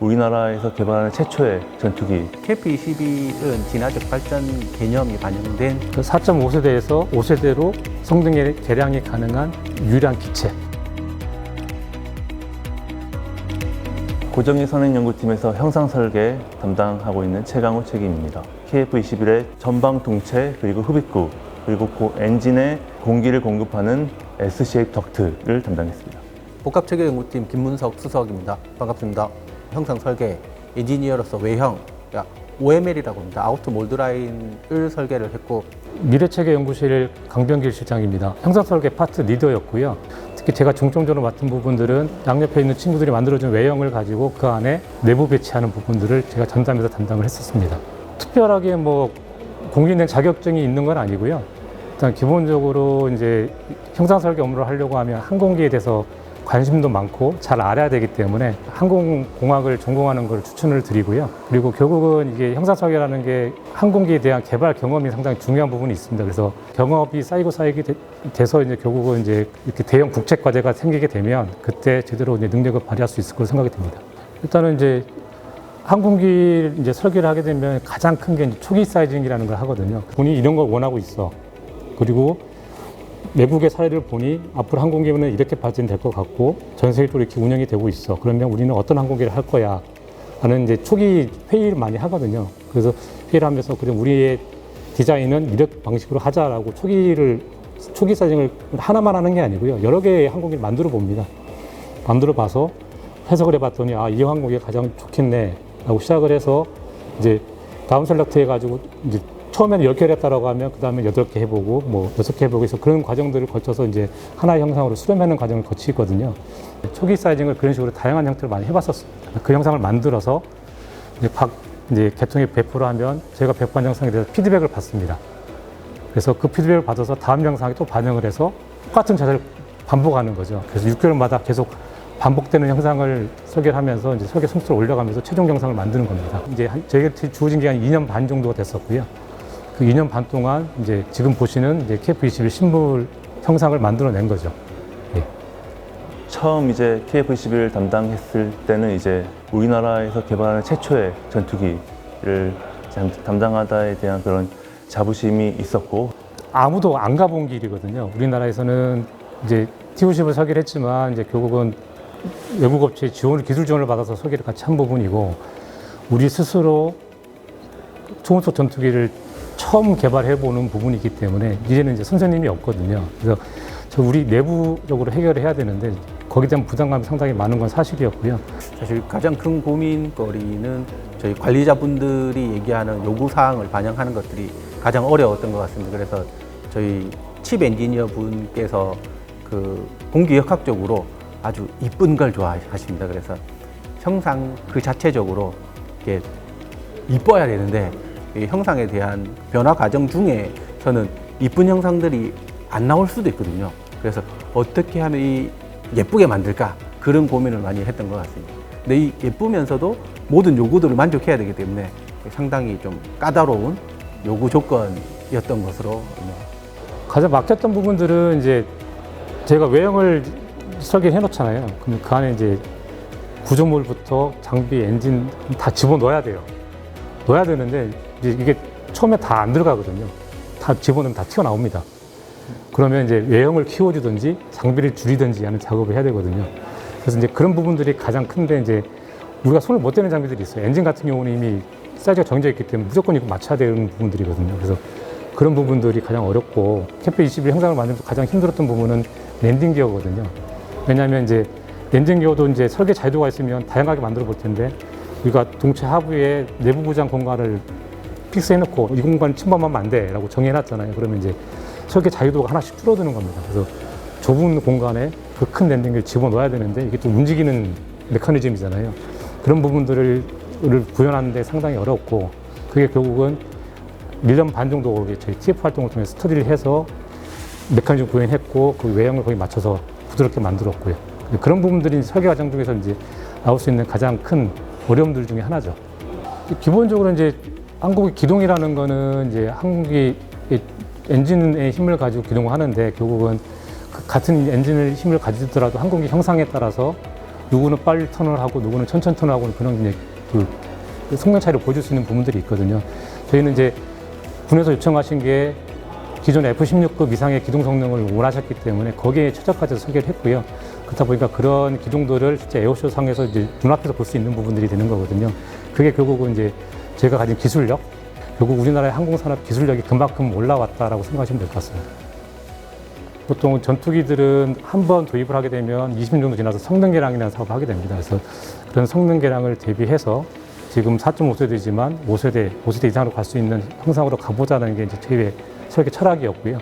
우리나라에서 개발하는 최초의 전투기 KF-21은 진화적 발전 개념이 반영된 그 4.5세대에서 5세대로 성능의 개량이 가능한 유일한 기체. 고정희 선행연구팀에서 형상 설계 담당하고 있는 최강호 책임입니다. KF-21의 전방 동체 그리고 흡입구 그리고 고 엔진에 공기를 공급하는 S-shape 덕트를 담당했습니다. 복합체계연구팀 김문석 수석입니다. 반갑습니다. 형상 설계 엔지니어로서 외형 그러니까 OML이라고 합니다. 아우터 몰드 라인을 설계를 했고 미래체계 연구실 강병길 실장입니다. 형상 설계 파트 리더였고요. 특히 제가 중점적으로 맡은 부분들은 양옆에 있는 친구들이 만들어준 외형을 가지고 그 안에 내부 배치하는 부분들을 제가 전담해서 담당을 했었습니다. 특별하게 뭐 공인된 자격증이 있는 건 아니고요. 일단 기본적으로 이제 형상 설계 업무를 하려고 하면 항공기에 대해서 관심도 많고 잘 알아야 되기 때문에 항공공학을 전공하는 걸 추천을 드리고요. 그리고 결국은 이게 설계라는 게 항공기에 대한 개발 경험이 상당히 중요한 부분이 있습니다. 그래서 경험이 쌓이고 쌓이게 돼- 돼서 이제 결국은 이제 이렇게 대형 국책 과제가 생기게 되면 그때 제대로 이제 능력을 발휘할 수 있을 거로 생각이 됩니다. 일단은 이제 항공기 이제 설계를 하게 되면 가장 큰 게 초기 사이징이라는 걸 하거든요. 본인이 이런 걸 원하고 있어. 그리고 외국의 사례를 보니 앞으로 항공기는 이렇게 발전될 것 같고 전 세계적으로 이렇게 운영이 되고 있어. 그러면 우리는 어떤 항공기를 할 거야. 하는 이제 초기 회의를 많이 하거든요. 그래서 회의를 하면서 그럼 우리의 디자인은 이런 방식으로 하자라고 초기를 초기 사진을 하나만 하는 게 아니고요. 여러 개의 항공기를 만들어 봅니다. 만들어 봐서 해석을 해봤더니 아 이 항공기가 가장 좋겠네라고 시작을 해서 이제 다운 셀렉트 해가지고 이제 처음에는 10개를 했다라고 하면 그 다음에 8개 해보고 뭐 6개 해보고 해서 그런 과정들을 거쳐서 이제 하나의 형상으로 수렴하는 과정을 거치거든요. 초기 사이징을 그런 식으로 다양한 형태로 많이 해봤었습니다. 그 형상을 만들어서 이제 각 이제 개통에 배포를 하면 저희가 배포한 영상에 대해서 피드백을 받습니다. 그래서 그 피드백을 받아서 다음 영상에 또 반영을 해서 똑같은 자세를 반복하는 거죠. 그래서 6개월마다 계속 반복되는 영상을 설계하면서 이제 설계 성수를 올려가면서 최종 영상을 만드는 겁니다. 이제 한- 저희가 주어진 기간이 2년 반 정도가 됐었고요. 그 2년 반 동안 이제 지금 보시는 이제 KF21 신물 형상을 만들어낸 거죠. 예. 처음 이제 KF-21을 담당했을 때는 이제 우리나라에서 개발하는 최초의 전투기를 담- 담당하다에 대한 그런 자부심이 있었고 아무도 안 가본 길이거든요. 우리나라에서는 이제 TOC를 설계를 했지만 이제 결국은 외국 업체의 지원을 기술 지원을 받아서 설계를 같이 한 부분이고 우리 스스로 초음속 전투기를 처음 개발해 보는 부분이기 때문에 이제는 이제 선생님이 없거든요. 그래서 저 우리 내부적으로 해결을 해야 되는데 거기에 대한 부담감이 상당히 많은 건 사실이었고요. 사실 가장 큰 고민거리는 저희 관리자분들이 얘기하는 요구 사항을 반영하는 것들이 가장 어려웠던 것 같습니다. 그래서 저희 칩 엔지니어 분께서 그 공기역학적으로 아주 이쁜 걸 좋아하십니다. 그래서 형상 그 자체적으로 이렇게 이뻐야 되는데 이 형상에 대한 변화 과정 중에 저는 이쁜 형상들이 안 나올 수도 있거든요. 그래서 어떻게 하면 이 예쁘게 만들까 그런 고민을 많이 했던 것 같습니다. 근데 이 예쁘면서도 모든 요구들을 만족해야 되기 때문에 상당히 좀 까다로운 요구 조건이었던 것으로 뭐 가장 막혔던 부분들은 이제 제가 외형을 설계해 놓잖아요. 그럼 그 안에 이제 구조물부터 장비, 엔진 다 집어 넣어야 돼요. 넣어야 되는데 이제 이게 처음에 다 안 들어가거든요. 다 집어넣으면 다 튀어나옵니다. 그러면 이제 외형을 키워주든지 장비를 줄이든지 하는 작업을 해야 되거든요. 그래서 이제 그런 부분들이 가장 큰데 이제 우리가 손을 못 대는 장비들이 있어요. 엔진 같은 경우는 이미 사이즈가 정해져 있기 때문에 무조건 이거 맞춰야 되는 부분들이거든요. 그래서 그런 부분들이 가장 어렵고 캠프 21 형상을 만들면서 가장 힘들었던 부분은 랜딩 기어거든요. 왜냐하면 이제 랜딩 기어도 이제 설계 자유도가 있으면 다양하게 만들어 볼 텐데 우리가 동체 하부에 내부 부장 공간을 픽스해놓고 이 공간 침범하면 안 돼라고 정해놨잖아요. 그러면 이제 설계 자유도가 하나씩 줄어드는 겁니다. 그래서 좁은 공간에 그 큰 랜딩을 집어넣어야 되는데 이게 또 움직이는 메커니즘이잖아요. 그런 부분들을 구현하는데 상당히 어렵고 그게 결국은 1년 반 정도 저희 TF 활동을 통해 서 스터디를 해서 메커니즘 구현했고 그 외형을 거기 맞춰서 부드럽게 만들었고요. 그런 부분들이 설계 과정 중에서 이제 나올 수 있는 가장 큰 어려움들 중에 하나죠. 기본적으로 이제 한국의 기동이라는 거는 이제 한국이 엔진의 힘을 가지고 기동을 하는데 결국은 그 같은 엔진을 힘을 가지더라도 항공기 형상에 따라서 누구는 빨리 턴을 하고 누구는 천천히 턴을 하고 그런 이제 그, 그 성능 차이를 보여줄 수 있는 부분들이 있거든요. 저희는 이제 군에서 요청하신 게 기존 F16급 이상의 기동 성능을 원하셨기 때문에 거기에 최적화돼서 설계를 했고요. 그렇다 보니까 그런 기종들을 실제 에어쇼 상에서 이제 눈앞에서 볼 수 있는 부분들이 되는 거거든요. 그게 결국은 이제 제가 가진 기술력, 결국 우리나라의 항공산업 기술력이 그만큼 올라왔다라고 생각하시면 될 것 같습니다. 보통 전투기들은 한 번 도입을 하게 되면 20년 정도 지나서 성능 개량이라는 사업을 하게 됩니다. 그래서 그런 성능 개량을 대비해서 지금 4.5세대지만 5세대, 5세대 이상으로 갈 수 있는 형상으로 가보자는 게 이제 저희의 설계 철학이었고요.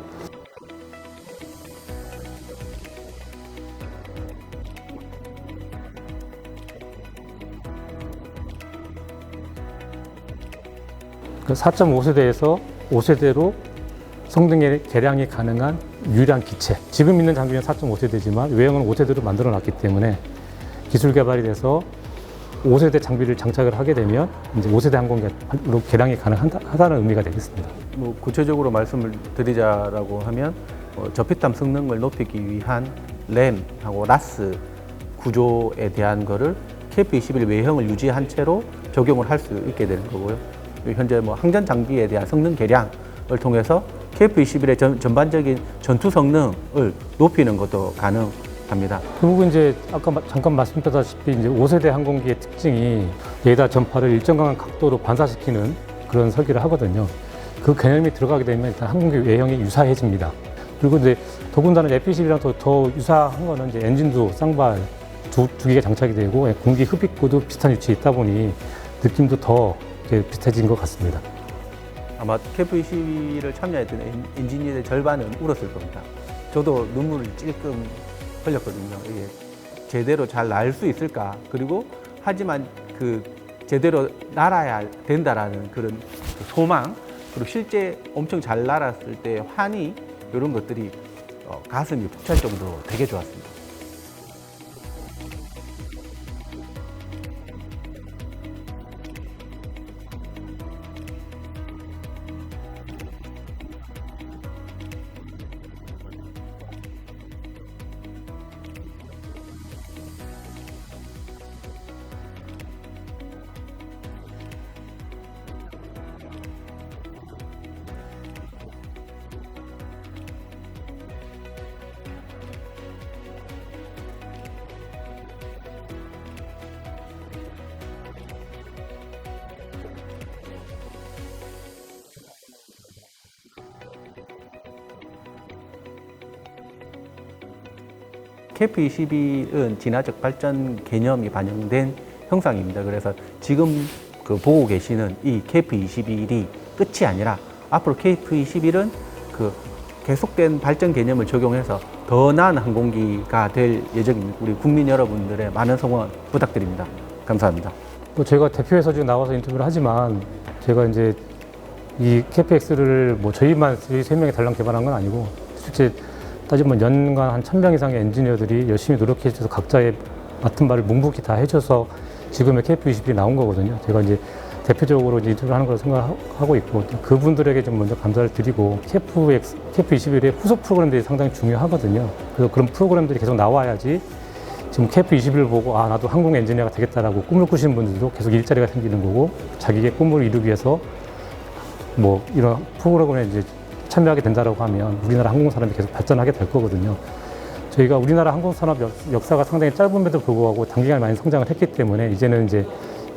4.5세대에서 5세대로 성능 개- 개량이 가능한 유일한 기체. 지금 있는 장비는 4.5세대지만 외형은 5세대로 만들어 놨기 때문에 기술 개발이 돼서 5세대 장비를 장착을 하게 되면 이제 5세대 항공기로 개량이 가능하다는 의미가 되겠습니다. 뭐 구체적으로 말씀을 드리자라고 하면 어, 저피탐 성능을 높이기 위한 램하고 라스 구조에 대한 거를 KF21 외형을 유지한 채로 적용을 할 수 있게 되는 거고요. 현재 뭐 항전 장비에 대한 성능 개량을 통해서 KF21의 전, 전반적인 전투 성능을 높이는 것도 가능합니다. 결국은 이제 아까 마- 잠깐 말씀드렸다시피 이제 5세대 항공기의 특징이 레이더 전파를 일정한 각도로 반사시키는 그런 설계를 하거든요. 그 개념이 들어가게 되면 일단 항공기 외형이 유사해집니다. 그리고 이제 더군다나 F-21이랑 더, 더 유사한 거는 이제 엔진도 쌍발 두, 두 개가 장착이 되고 공기 흡입구도 비슷한 위치에 있다 보니 느낌도 더 비슷해진 것 같습니다. 아마 KF21을 참여했던 엔- 엔지니어의 절반은 울었을 겁니다. 저도 눈물을 찔끔 흘렸거든요. 이게 제대로 잘 날 수 있을까? 그리고 하지만 그 제대로 날아야 된다라는 그런 그 소망 그리고 실제 엄청 잘 날았을 때 환희 이런 것들이 어, 가슴이 벅찰 정도로 되게 좋았습니다. KF21은 진화적 발전 개념이 반영된 형상입니다. 그래서 지금 그 보고 계시는 이 KF21이 끝이 아니라 앞으로 KF21은 그 계속된 발전 개념을 적용해서 더 나은 항공기가 될 예정입니다. 우리 국민 여러분들의 많은 성원 부탁드립니다. 감사합니다. 뭐 제가 대표에서 지금 나와서 인터뷰를 하지만 제가 이제 이 KPX를 뭐 저희만 저희 세 명이 달랑 개발한 건 아니고 실제 따지면 연간 한 천 명 이상의 엔지니어들이 열심히 노력해 주셔서 각자의 맡은 바를 묵묵히 다 해줘서 지금의 KF21이 나온 거거든요. 제가 이제 대표적으로 이제 인터뷰를 하는 걸 생각하고 있고 그분들에게 좀 먼저 감사를 드리고 KFX, KF21의 후속 프로그램들이 상당히 중요하거든요. 그래서 그런 프로그램들이 계속 나와야지 지금 KF21을 보고 아 나도 항공 엔지니어가 되겠다라고 꿈을 꾸시는 분들도 계속 일자리가 생기는 거고 자기의 꿈을 이루기 위해서 뭐 이런 프로그램에 이제 참여하게 된다라고 하면 우리나라 항공 산업이 계속 발전하게 될 거거든요. 저희가 우리나라 항공 산업 역- 역사가 상당히 짧음에도 불구하고 단기간에 많이 성장을 했기 때문에 이제는 이제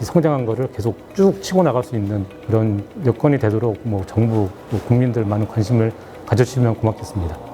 이 성장한 거를 계속 쭉 치고 나갈 수 있는 그런 여건이 되도록 뭐 정부, 뭐 국민들 많은 관심을 가져주시면 고맙겠습니다.